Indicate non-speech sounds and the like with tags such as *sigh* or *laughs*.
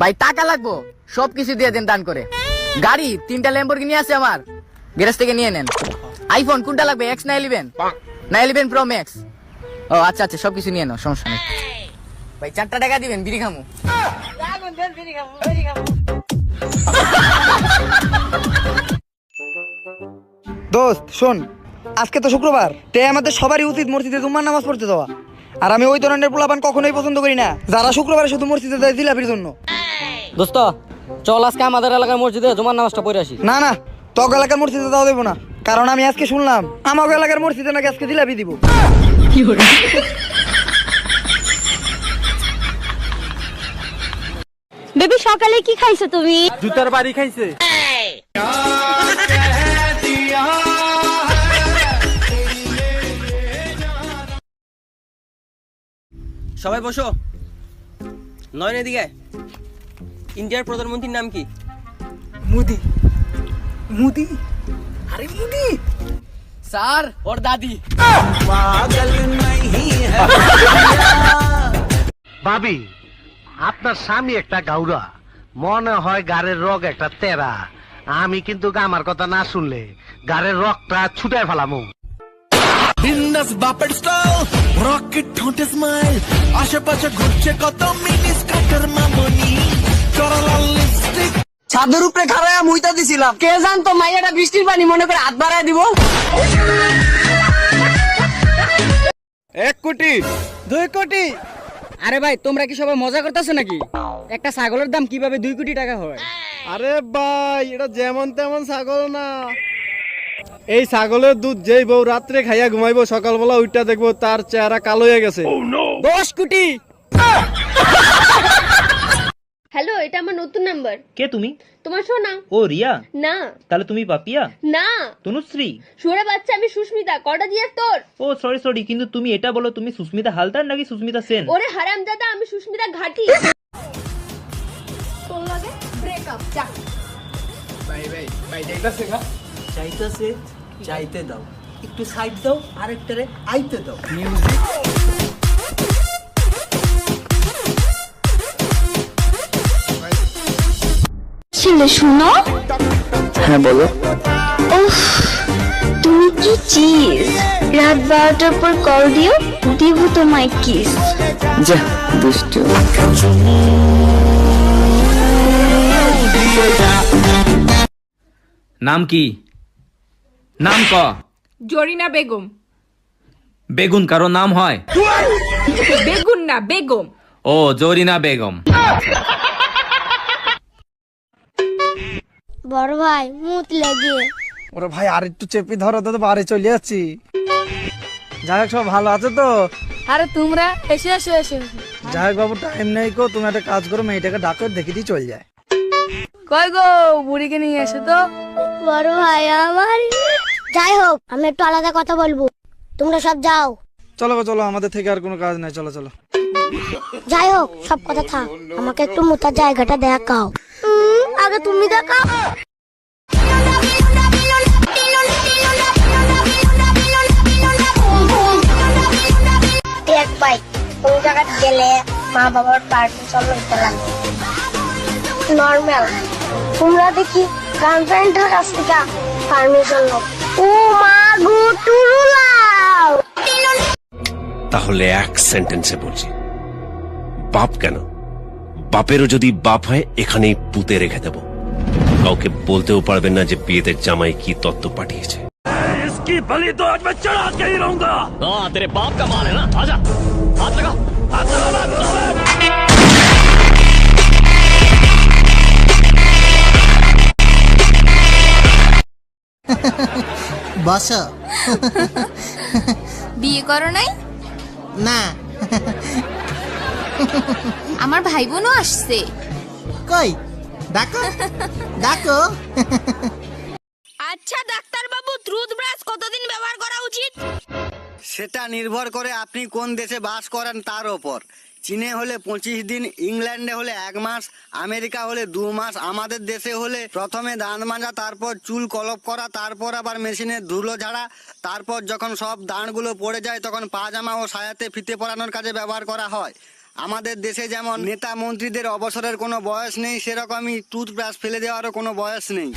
ভাই, টাকা লাগবো। সব কিছু দিয়ে দেন দান করে। গাড়ি, তিনটা ল্যাম্বরগিনি আছে আমার। গ্যারেজ থেকে নিয়ে নেন। আইফোন কোনটা লাগবে? এক্স না ইলেভেন না ইলেভেন প্রো ম্যাক্স ও আচ্ছা আচ্ছা সবকিছু নিয়ে নাও, সমস্যা নেই। ভাই, চারটা টাকা দিবেন, বিড়ি খামু। দোস্ত, শোন, আজকে তো শুক্রবার। তাই আমাদের সবারই উচিত মসজিদে জুম্মার নামাজ পড়তে দেওয়া। আর আমি ওই ধরনের পোলাপান কখনোই পছন্দ করি না, যারা শুক্রবারে শুধু মসজিদে দেয় জিলাপির জন্য। দোস্ত চল আজকে আমাদের এলাকার মসজিদে জুমার নামাজটা পড়ে আসি। না না তক এলাকার মসজিদে দেওয়া দেবো না। কারণ আমি আজকে শুনলাম আমার এলাকার মসজিদে নাকি আজকে জিলাপি দিব। বেবি সকালে কি খাইছো তুমি? জুতার বাড়ি খাইছে। সবাই বসো। নয়ন এদিকে ইন্ডিয়ার প্রধানমন্ত্রীর নাম কি? মুদি। মুদি? আরে মুদি! স্যার ওর দাদি। ভাবি আপনার স্বামী একটা গাউরা। মনে হয় গাড়ির রগ একটা তেরা। আমি কিন্তু আমার কথা না শুনলে গাড়ির রগটা ছুটাই ফেলামু। বিন্দাস বাপের স্টাইল রকেট ঠোঁটে স্মাইল আশেপাশে ঘুরছে কত মিনি স্কার্টের মামনি। ছাদের উপরে খাড়ায় মুইতা দিছিলাম। কে জানতো মাইয়াটা বৃষ্টির পানি মনে করে হাত বাড়ায় দিব? এক কোটি। দুই কোটি। আরে ভাই তোমরা কি সবাই মজা করতেছো নাকি? একটা ছাগলের দাম কীভাবে দুই কোটি টাকা হয়? আরে ভাই এটা যেমন তেমন ছাগল না। এই ছাগলের দুধ যেই বউ রাত্রে খাইয়া ঘুমাইবো সকালবেলা ওইটা দেখব তার চেহারা কালো হয়ে গেছে। দশ কোটি। এটা আমার নতুন নাম্বার কে তুমি? তোমার শোনা ও রিয়া? না। তাহলে তুমি পাপিয়া? না। তনুশ্রী? সুরে বাচ্চা আমি সুস্মিতা। কটা দিয়ে তোর? ও সরি সরি কিন্তু তুমি এটা বলো তুমি সুস্মিতা হালদার নাকি সুস্মিতা সেন? ওরে হারাম দাদা আমি সুস্মিতা ঘাটি। তোর লাগে ব্রেকআপ যা। চাইতেছে চাইতে দাও। একটু সাইড দাও আরেকটারে আইতে দাও। ছেলে শুনো? হ্যাঁ বলো। উফ তুমি কি চিজ রাত বারোটার পর কল দিও দিব তোমায় কিস যা দুষ্টু। নাম কি? নাম ক? জরিনা বেগম। বেগুন কারও নাম হয়? বেগুন না বেগম। ও জরিনা বেগম। *laughs* বড় ভাই মুত লেগে। ওরে ভাই আর একটু চেপি ধরো তো বাড়ি চলে যাচ্ছি যাই হোক সব ভালো আছে তো? আরে তোমরা এসে এসে এসে। যাই হোক বাবু টাইম নেই কো তুমি একটা কাজ করো মেয়েটাকে ডাকো দেখি দিয়ে চল যায়। কই গো বুড়িকে নিয়ে এসে তো। বড় ভাই আমার যাই হোক আমি একটু আলাদা কথা বলব। তোমরা সব যাও। চলো গো চলো আমাদের থেকে আর কোনো কাজ নাই চলো চলো। যাই হোক সব কথা থাক। আমাকে একটু মোতার জায়গাটা দেখাও। আগে তুমি দেখাও। এক বাইক কোন জায়গায় গেলে মা বাবার পারমিশন লইতে লাগে নর্মাল তোমরা দেখি গার্লফ্রেন্ডের কাছ থেকে পারমিশন ও মা গো টুরুলাও তাহলে এক সেন্টেন্সে বলছি। বাপ কেন? বাপেরও যদি বাপ হয় এখানেই পুঁতে রেখে দেব। কাউকে বলতেও পারবেন না যে বিয়েতে জামাই কি তত্ত্ব পাঠিয়েছে। বাসা। বিয়ে করো নাই? না। আমার ভাই বোনও আসছে। কই? ডাকো। ডাকো। আচ্ছা ডাক্তার বাবু টুথব্রাশ কতদিন ব্যবহার করা উচিত? সেটা নির্ভর করে আপনি কোন দেশে বাস করেন তার ওপর। চীনে হলে পঁচিশ দিন ইংল্যান্ডে হলে এক মাস আমেরিকা হলে দু মাস আমাদের দেশে হলে প্রথমে দাঁত মাজা তারপর চুল কলপ করা তারপর আবার মেশিনে ধুলো ঝাড়া তারপর যখন সব দাঁড়গুলো পড়ে যায় তখন পাজামা ও সায়াতে ফিতে পরানোর কাজে ব্যবহার করা হয়। আমাদের দেশে যেমন নেতা মন্ত্রীদের অবসরের কোনো বয়স নেই, সেরকমই টুথব্রাশ ফেলে দেওয়ারও কোনো বয়স নেই।